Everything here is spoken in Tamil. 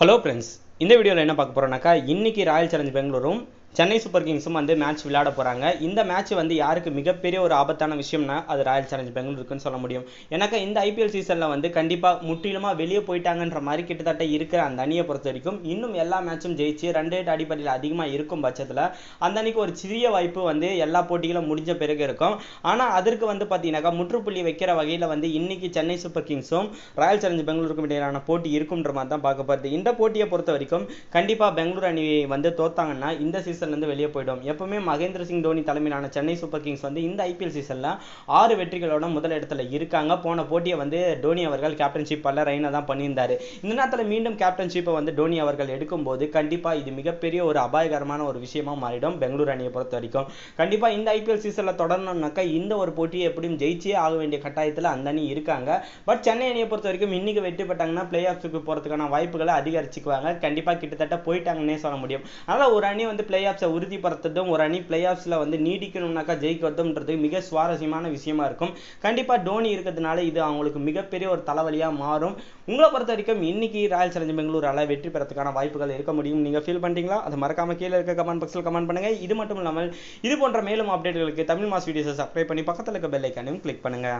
ஹலோ ஃப்ரெண்ட்ஸ் இந்த வீடியோவில் என்ன பார்க்க போகிறோம்னாக்கா இன்னைக்கு ராயல் சேலஞ்ச் பெங்களூரும் சென்னை சூப்பர் கிங்ஸும் வந்து மேட்ச் விளையாட போகிறாங்க இந்த மேட்ச் வந்து யாருக்கு மிகப்பெரிய ஒரு ஆபத்தான விஷயம்னா அது ராயல் சேலஞ்ச் பெங்களூருக்குன்னு சொல்ல முடியும். ஏன்னாக்கா இந்த ஐபிஎல் சீசனில் வந்து கண்டிப்பாக முற்றிலுமாக வெளியே போயிட்டாங்கன்ற மாதிரி கிட்டத்தட்ட இருக்கிற அந்த அணியை பொறுத்த வரைக்கும் இன்னும் எல்லா மேட்சும் ஜெயிச்சு ரெண்டு ரேட் அடிப்படையில் அதிகமாக இருக்கும் பட்சத்தில் அந்த அணிக்கு ஒரு சிறிய வாய்ப்பு வந்து எல்லா போட்டிகளும் முடிஞ்ச பிறகு இருக்கும். ஆனால் அதற்கு வந்து பார்த்தீங்கன்னாக்கா முற்றுப்புள்ளி வைக்கிற வகையில் வந்து இன்னைக்கு சென்னை சூப்பர் கிங்ஸும் ராயல் சேலஞ்ச் பெங்களூருக்கும் இடையிலான போட்டி இருக்குன்ற மாதிரி தான் பார்க்கப்படுது. இந்த போட்டியை பொறுத்த வரைக்கும் கண்டிப்பாக பெங்களூர் அணி வந்து தோத்தாங்கன்னா இந்த சீசன் சீசன்லேருந்து வெளியே போயிடும் எப்பவுமே மகேந்திர சிங் தோனி தலைமையிலான சென்னை சூப்பர் கிங்ஸ் வந்து இந்த ஐபிஎல் சீசனில் ஆறு வெற்றிகளோட முதல் இடத்துல இருக்காங்க. போன போட்டியை வந்து டோனி அவர்கள் கேப்டன்ஷிப் பல்ல ரெய்னா தான் பண்ணியிருந்தார். இந்த நேரத்தில் மீண்டும் கேப்டன்ஷிப்பை வந்து டோனி அவர்கள் எடுக்கும்போது கண்டிப்பாக இது மிகப்பெரிய ஒரு அபாயகரமான ஒரு விஷயமா மாறிடும் பெங்களூர் அணியை பொறுத்த வரைக்கும். கண்டிப்பாக இந்த ஐபிஎல் சீசனில் தொடரணும்னாக்கா இந்த ஒரு போட்டியை எப்படியும் ஜெயிச்சே ஆக வேண்டிய கட்டாயத்தில் அந்த அணி இருக்காங்க. பட் சென்னை அணியை பொறுத்த வரைக்கும் இன்னைக்கு வெற்றி பெற்றாங்கன்னா பிளே ஆஃப்ஸுக்கு போகிறதுக்கான வாய்ப்புகளை அதிகரிச்சுக்குவாங்க. கண்டிப்பாக கிட்டத்தட்ட போயிட்டாங்கன்னே சொல்ல முடியும். அதனால் ஒரு அணி வந்து பிளே ஆஃப்ஸை உறுதிப்படுத்துறதும் ஒரு அணி பிளே ஆஃப்ஸில் வந்து நீடிக்கணும்னாக்கா ஜெயிக்கிறதும்ன்றது மிக சுவாரஸ்யமான விஷயமா இருக்கும். கண்டிப்பாக டோனி இருக்கிறதுனால இது அவங்களுக்கு மிகப்பெரிய ஒரு தலைவலியாக மாறும். உங்களை பொறுத்த வரைக்கும் இன்னைக்கு ராயல் சேலஞ்ச் பெங்களூரால வெற்றி பெறதுக்கான வாய்ப்புகள் இருக்க முடியும். நீங்கள் ஃபீல் பண்ணுறீங்களா அதை மறக்காம கீழே இருக்க கமெண்ட் பாக்ஸில் கமெண்ட் பண்ணுங்க. இது மட்டும் இல்லாமல் இது போன்ற மேலும் அப்டேட்களுக்கு தமிழ் மாஸ் வீடியோஸை சப்ஸ்கிரைப் பண்ணி பக்கத்தில் இருக்க பெல் ஐக்கானையும் கிளிக் பண்ணுங்க.